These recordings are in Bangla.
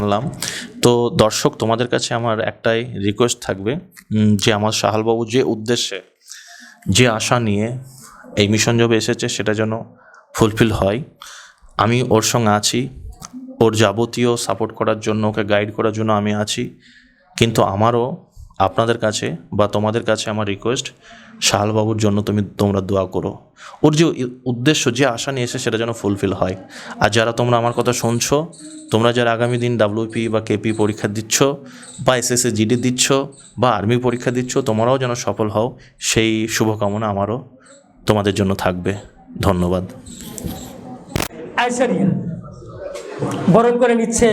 জানলাম তো দর্শক, তোমাদের কাছে আমার একটাই রিকোয়েস্ট থাকবে যে আমার সাহালবাবু যে উদ্দেশ্যে যে আশা নিয়ে এই মিশন জবে এসেছে সেটা যেন ফুলফিল হয়। আমি ওর সঙ্গে আছি, ওর যাবতীয় সাপোর্ট করার জন্য, ওকে গাইড করার জন্য আমি আছি। কিন্তু আমারও আপনাদের কাছে বা তোমাদের কাছে আমার রিকোয়েস্ট শাহালবাবুর জন্য তুমি, তোমরা দোয়া করো। ওর যে উদ্দেশ্য, যে আশা নিয়ে এসে সেটা যেন ফুলফিল হয়। আর যারা তোমরা আমার কথা শুনছো, তোমরা যারা আগামী দিন ডাব্লিউপি বা কেপি পরীক্ষা দিচ্ছ, বা এসএসএ জিডি দিচ্ছ, বা আর্মি পরীক্ষা দিচ্ছ, তোমরাও যেন সফল হও, সেই শুভকামনা আমারও তোমাদের জন্য থাকবে। ধন্যবাদ। বরণ করে নিচ্ছে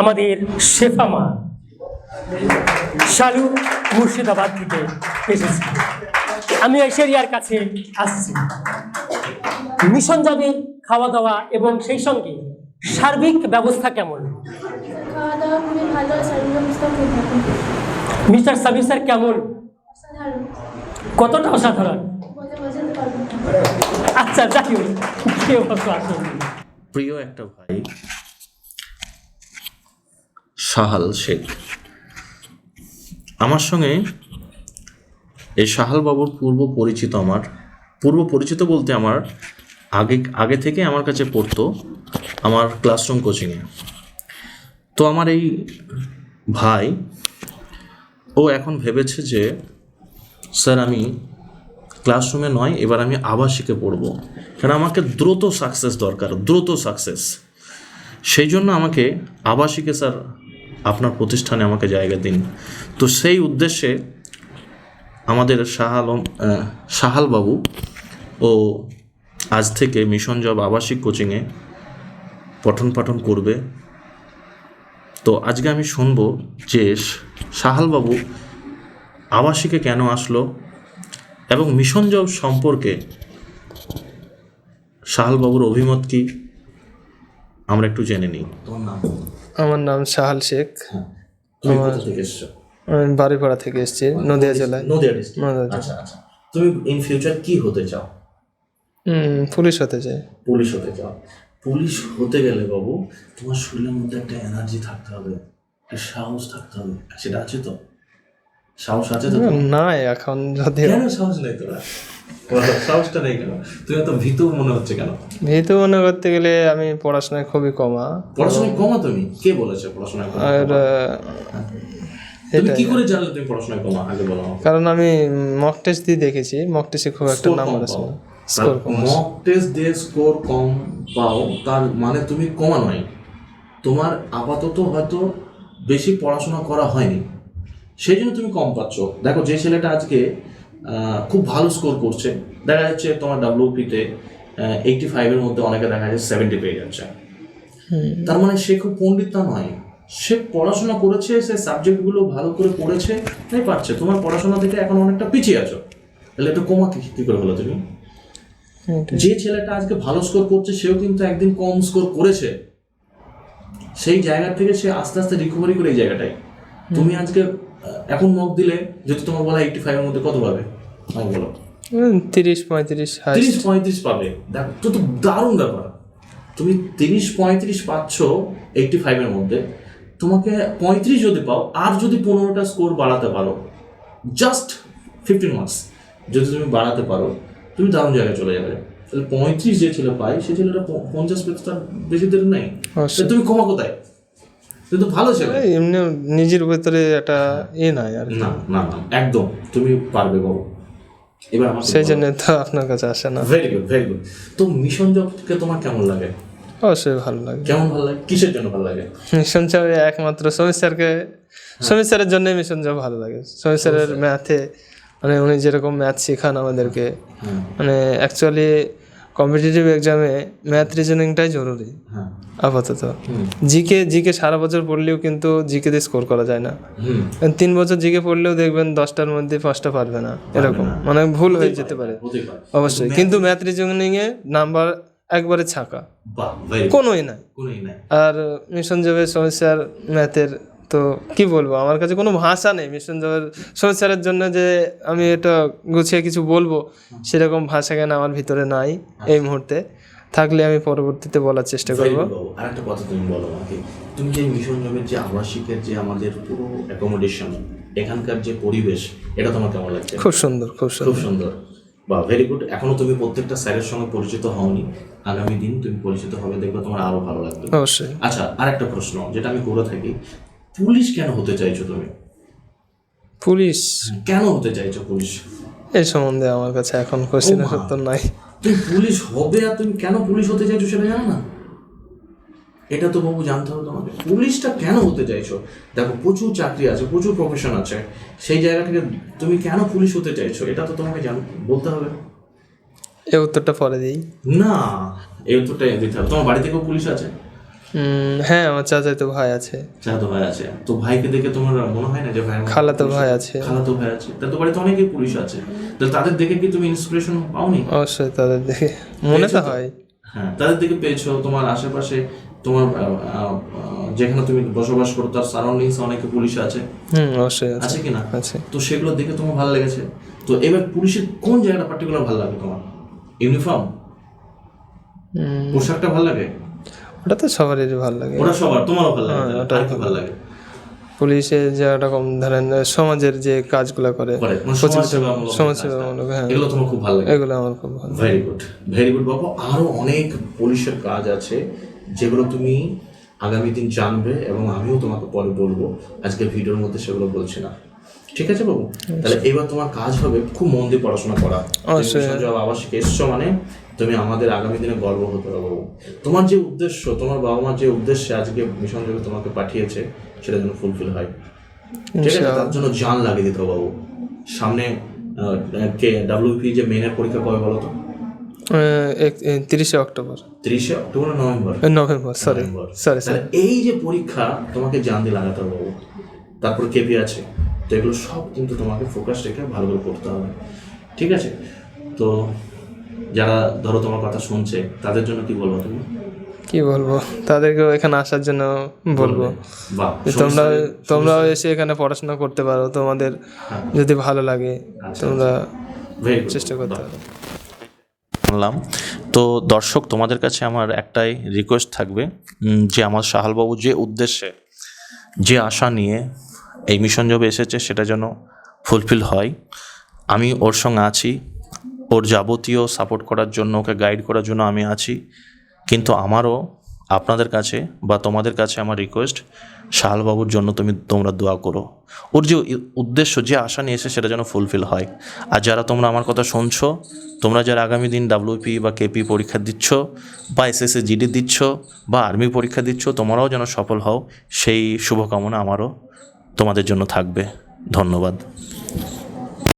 আমাদের শেফা মা শালু মুর্শিদাবাদ থেকে এসেছি। আমি ঐশ্বরিয়ার কাছে আসছি। মিশন যাবে খাওয়া দাওয়া এবং সেই সঙ্গে সার্বিক ব্যবস্থা কেমন? মিস্টার সাবির স্যার কেমন? সাধারণ কতটা অসাধারণ? আচ্ছা যাই প্রিয় একটা ভাই সাহাল শেখ। আমার সঙ্গে এই সাহাল বাবুর পূর্ব পরিচিত আমার। পূর্ব পরিচিত বলতে আমার আগে আগে থেকে আমার কাছে পড়তো আমার ক্লাসরুম কোচিংয়ে তো আমার এই ভাই, ও এখন ভেবেছে যে, স্যার, আমি ক্লাসরুমে নয়, এবার আমি আবাসিকে পড়ব। কারণ আমাকে দ্রুত সাকসেস দরকার, দ্রুত সাকসেস সেই জন্য আমাকে আবাসিকে, স্যার আপনার প্রতিষ্ঠানে আমাকে জায়গা দিন। তো সেই উদ্দেশ্যে আমাদের শাহালম আহ, শাহাল বাবু ও আজ থেকে মিশন জব আবাসিক কোচিংয়ে পঠন পাঠন করবে। তো আজকে আমি শুনব যে শাহাল বাবু আবাসিকে কেন আসলো এবং মিশন জব সম্পর্কে সাহালবাবুর অভিমত কি? আমরা একটু জেনে নিই। তোমার নাম? আমার নাম সাহাল শেখ। তুমি কোথা থেকে এসছো? আমি বাড়িপাড়া থেকে এসেছি নদিয়া জেলায়। নদিয়া ডিস্ট্রিক্ট আচ্ছা আচ্ছা। তুমি ইন ফিউচার কি হতে চাও? হুম, পুলিশ হতে চাই। পুলিশ হতে চাও। পুলিশ হতে গেলে বাবু তোমার শরীরের মধ্যে একটা এনার্জি থাকতে হবে একটা সাহস থাকতে হবে। সেটা আছে তো? সাহস আছে তো তোমার? না এখন কেন সাহস নেই তোরা? সাহসটা নেই কেন? তুমি এত ভীতু মনে হচ্ছে কেন? ভীতু মনে করতে গেলে আমি পড়াশোনায় খুবই কমা। পড়াশোনায় কমা তুমি? কে বলেছে পড়াশোনায় আর তুমি কি করে জানলে তুমি পড়াশোনায় কমা? আগে বলো কারণ আমি মক টেস্ট দিয়ে দেখেছি। মক টেস্টে খুব একটা নাম্বার আসে। মক টেস্ট দিয়ে স্কোর কম পাও তার মানে তুমি কমা নয়। তোমার আপাতত হয়তো বেশি পড়াশোনা করা হয়নি। সেই জন্য তুমি কম পাচ্ছ। দেখো যে ছেলেটা আজকে খুব ভালো স্কোর করছে। দেখা যাচ্ছে তোমার ডাব্লিউপিতে এইটি ফাইভের মধ্যে অনেকে দেখা যাচ্ছে সেভেন্টি পেয়ে যাচ্ছে। তার মানে সে খুব পণ্ডিত তা নয়। সে পড়াশোনা করেছে সে সাবজেক্টগুলো ভালো করে পড়েছে তাই পারছে। তোমার পড়াশোনা থেকে এখন অনেকটা পিছিয়ে আছো। তাহলে একটু কমা কি করে হলো তুমি? যে ছেলেটা আজকে ভালো স্কোর করছে সেও কিন্তু একদিন কম স্কোর করেছে। সেই জায়গা থেকে সে আস্তে আস্তে রিকভারি করে এই জায়গাটায়। তুমি আজকে এখন মক দিলে যদি তোমার বলা এইটি ফাইভের মধ্যে কত পাবে? আমাকে বলো। তিরিশ পঁয়ত্রিশ তিরিশ পঁয়ত্রিশ পাবে। দেখ তো দারুণ ব্যাপার। তুমি তিরিশ পঁয়ত্রিশ পাচ্ছ এইটটি ফাইভের মধ্যে। তোমাকে পঁয়ত্রিশ যদি পাও আর যদি পনেরোটা স্কোর বাড়াতে পারো জাস্ট ফিফটিন মার্কস যদি তুমি বাড়াতে পারো তুমি দারুণ জায়গায় চলে যাবে। তাহলে পঁয়ত্রিশ যে ছেলে পায় সে ছেলেটা পঞ্চাশ পেতে তার বেশি দেরি নেই। তুমি কমা কোথায়? তুমি তো ভালো ছেলে। এমনি নিজের ভেতরে একটা ই নাই আর। না না না একদম। তুমি পারবে বাবু এবার আমার সেই জন্য তো আপনার কাছে আসে না। ভেরি গুড ভেরি গুড তো মিশন জবকে তোমার কেমন লাগে? অবশ্যই ভালো লাগে। কেমন ভালো লাগে? কিসের জন্য ভালো লাগে? মিশন যাবে একমাত্র সমীর স্যারকে সমীর স্যারের জন্যই মিশন যাওয়া ভালো লাগে। সমীর স্যারের ম্যাথে মানে উনি যেরকম ম্যাথ শেখান আমাদেরকে হ্যাঁ। মানে অ্যাকচুয়ালি কম্পিটিটিভ এক্সামে ম্যাথ রিজনিংটাই জরুরি। হ্যাঁ। আপাতত। জিকে জিকে সারা বছর পড়লেও কিন্তু জিকে দিয়ে স্কোর করা যায় না। তিন বছর জিকে পড়লেও দেখবেন দশটার মধ্যে পাঁচটা পারবে না। এরকম। মানে ভুল হয়ে যেতে পারে। অবশ্যই। কিন্তু ম্যাথ রিজনিংয়ে নাম্বার একবারে ছাকা। কোনোই নাই। কোনোই নাই। আর মিশন জবের সমস্যার ম্যাথের তো কি বলব? আমার কাছে কোনো ভাষা নেই। মিশন জবের সমস্যার জন্য যে আমি এটা গুছিয়ে কিছু বলব সেরকম ভাষা জ্ঞান আমার ভিতরে নাই এই মুহূর্তে? থাকলে আমি পরবর্তীতে বলার চেষ্টা করব। আর একটা কথা তুমি বলো আমাকে। তুমি যে মিশন জবের যে আবাসিকের যে আমাদের পুরো অ্যাকোমোডেশন এখানকার যে পরিবেশ এটা তোমার কেমন লাগছে? খুব সুন্দর খুব সুন্দর। খুব সুন্দর। বা ভেরি গুড এখনও তুমি প্রত্যেকটা স্যারের সঙ্গে পরিচিত হওনি। আগামী দিন তুমি পরিচিত হবে দেখবে তোমার আরও ভালো লাগবে। অবশ্যই। আচ্ছা আর একটা প্রশ্ন যেটা আমি করে থাকি। পুলিশ কেন হতে চাইছো তুমি? পুলিশ? কেন হতে চাইছো পুলিশ? এই সম্বন্ধে আমার কাছে এখন কোশ্চেনের উত্তর নাই। তুমি পুলিশ হবে আর তুমি কেন পুলিশ হতে চাইছো সেটা জানো না? এটা তো বাবু জানতে হবে তোমাকে। পুলিশটা কেন হতে চাইছো? দেখো প্রচুর চাকরি আছে প্রচুর প্রফেশন আছে। সেই জায়গা থেকে তুমি কেন পুলিশ হতে চাইছো? এটা তো তোমাকে জান বলতে হবে। এই উত্তরটা পরে দিই। না এই উত্তরটা দিতে হবে। তোমার বাড়ি থেকেও পুলিশ আছে? হ্যাঁ আমার চাচাই তো ভাই আছে। চাচাতো ভাই আছে। তো ভাইকে দেখে তোমার মনে হয় না যে ভাই খালাতো ভাই আছে। খালাতো ভাই আছে। তা তো বাড়িতে অনেকেই পুলিশ আছে। তো তাদের দেখে কি তুমি ইন্সপিরেশন পাওনি? অবশ্যই তাদের দেখে। মনে তো হয়। হ্যাঁ তাদের দিকে পেয়েছ। তোমার আশেপাশে তোমার যেখানে তুমি বসবাস করো তার সারাউন্ডিংস অনেকে পুলিশ আছে। হুম অবশ্যই আছে। কি না? আছে। তো সেগুলো দেখে তোমার ভালো লেগেছে। তো এবার পুলিশের কোন জায়গাটা পার্টিকুলার ভালো লাগে তোমার? ইউনিফর্ম পোশাকটা ভালো লাগে? ওটা তো সবারই ভালো লাগে। ওটা সবার তোমারও ভালো লাগে হ্যাঁ, কি ভালো লাগে? পুলিশে যে রকম ধরেন সমাজের যে কাজগুলো করে মানে সমাজসেবামূলক হ্যাঁ। এগুলো তোমার খুব ভালো লাগে। এগুলো আমার খুব ভালো ভেরি গুড ভেরি গুড বাবু। আরও অনেক পুলিশের কাজ আছে যেগুলো তুমি আগামী দিন জানবে এবং আমিও তোমাকে পরে বলব। আজকে ভিডিওর মধ্যে সেগুলো বলছি না। ঠিক আছে বাবু? তাহলে এবার তোমার কাজ হবে খুব মন দিয়ে পড়াশোনা করা। জব আবাসিক এসছো মানে তুমি আমাদের আগামী দিনে গর্ব হতে বাবু তোমার যে উদ্দেশ্য তোমার বাবা মার যে উদ্দেশ্যে আজকে মিশন জবে তোমাকে পাঠিয়েছে সেটা যেন ফুলফিল হয়। ঠিক আছে? তার জন্য জান লাগিয়ে দিতে হবে বাবু। সামনে কে ডাব্লিউপি যে মেনের পরীক্ষা কবে বলো তো? তিরিশে অক্টোবর। তিরিশে October November? November sorry. Sorry তাহলে এই যে পরীক্ষা তোমাকে জান দিয়ে লাগাতে হবে বাবু। তারপর কেপি আছে। তো এগুলো সব কিন্তু তোমাকে ফোকাস রেখে ভালো করে করতে হবে। ঠিক আছে? তো যারা ধরো তোমার কথা শুনছে তাদের জন্য কি বলব তুমি? কি বলব? তাদেরকেও এখানে আসার জন্য বলব। তোমরা তোমরাও এসে এখানে পড়াশোনা করতে পারো তোমাদের যদি ভালো লাগে আচ্ছা, তোমরা ভেরি চেষ্টা করতে পারো। শুনলাম। তো দর্শক তোমাদের কাছে আমার একটাই রিকোয়েস্ট থাকবে যে আমার সাহালবাবু যে উদ্দেশ্যে যে আশা নিয়ে এই মিশন জবে এসেছে সেটা যেন ফুলফিল হয়। আমি ওর সঙ্গে আছি। ওর যাবতীয় সাপোর্ট করার জন্য, ওকে গাইড করার জন্য আমি আছি। কিন্তু আমারও আপনাদের কাছে বা তোমাদের কাছে আমার রিকোয়েস্ট শাহালবাবুর জন্য তুমি, তোমরা দোয়া করো। ওর যে উদ্দেশ্য, যে আশা নিয়ে এসে সেটা যেন ফুলফিল হয়। আর যারা তোমরা আমার কথা শুনছো, তোমরা যারা আগামী দিন ডাব্লিউপি বা কেপি পরীক্ষা দিচ্ছ, বা এসএসসি জিডি দিচ্ছ, বা আর্মি পরীক্ষা দিচ্ছ, তোমরাও যেন সফল হও, সেই শুভকামনা আমারও তোমাদের জন্য থাকবে। ধন্যবাদ।